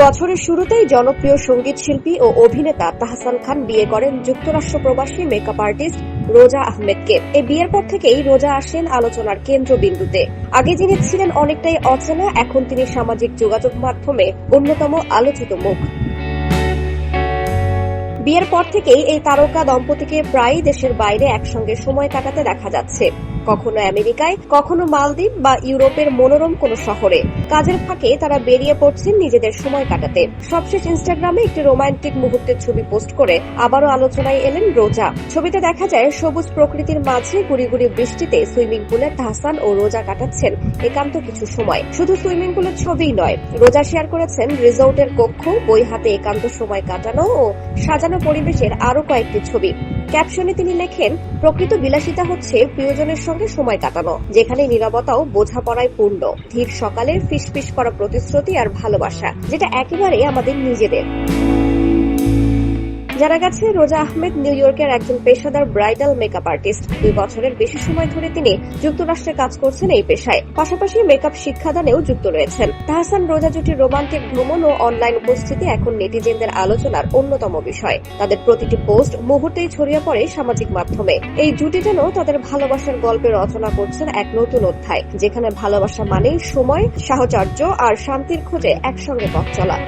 বছরের শুরুতেই জনপ্রিয় সংগীত শিল্পী ও অভিনেতা তাহসান খান বিয়ে করেন যুক্তরাষ্ট্র প্রবাসী মেকআপ আর্টিস্ট রোজা আহমেদকে। এই বিয়ের পর থেকেই রোজা আসেন আলোচনার কেন্দ্রবিন্দুতে। আগে যিনি ছিলেন অনেকটাই অচেনা, এখন তিনি সামাজিক যোগাযোগ মাধ্যমে অন্যতম আলোচিত মুখ। বিয়ের পর থেকেই এই তারকা দম্পতিকে প্রায়ই দেশের বাইরে একসঙ্গে সময় কাটাতে দেখা যাচ্ছে। কখনো আমেরিকায়, কখনো মালদ্বীপ বা ইউরোপের মনোরম কোনো শহরে। কাজের ফাঁকে তারা বেরিয়ে পড়ছেন নিজেদের সময় কাটাতে। সবশেষ ইনস্টাগ্রামে একটি রোমান্টিক মুহূর্তের ছবি পোস্ট করে আবারও আলোচনায় এলেন রোজা। ছবিতে দেখা যায়, সবুজ প্রকৃতির মাঝে গুড়ি গুড়ি বৃষ্টিতে সুইমিং পুলে তাহসান ও রোজা কাটাচ্ছেন একান্ত কিছু সময়। শুধু সুইমিং পুলের ছবিই নয়, রোজা শেয়ার করেছেন রিসোর্টের কক্ষ, বই হাতে একান্ত সময় কাটানো ও সাজানো পরিবেশের আরও কয়েকটি ছবি। ক্যাপশনে তিনি লেখেন, প্রকৃত বিলাসিতা হচ্ছে প্রিয়জনের সঙ্গে সময় কাটানো, যেখানে নিরবতাও বোঝাপড়ায় পূর্ণ। ধীর সকালে ফিসফিস করা প্রতিশ্রুতি আর ভালোবাসা, যেটা একেবারে আমাদের নিজেদের। জানা গেছে, রোজা আহমেদ নিউ ইয়র্কের একজন পেশাদার ব্রাইডাল মেকআপ আর্টিস্ট। দুই বছরের বেশি সময় ধরে তিনি যুক্তরাষ্ট্রে কাজ করছেন এই পেশায়। পাশাপাশি মেকআপ শিক্ষাদানেও যুক্ত রয়েছেন। তাহসান রোজা জুটির রোমান্টিক ভ্রমণ ও অনলাইন উপস্থিতি এখন নেটিজেনদের আলোচনার অন্যতম বিষয়। তাদের প্রতিটি পোস্ট মুহূর্তেই ছড়িয়ে পড়ে সামাজিক মাধ্যমে। এই জুটি যেন তাদের ভালোবাসার গল্পে রচনা করছেন এক নতুন অধ্যায়, যেখানে ভালোবাসা মানেই সময়, সাহচর্য আর শান্তির খোঁজে একসঙ্গে পথ চলা।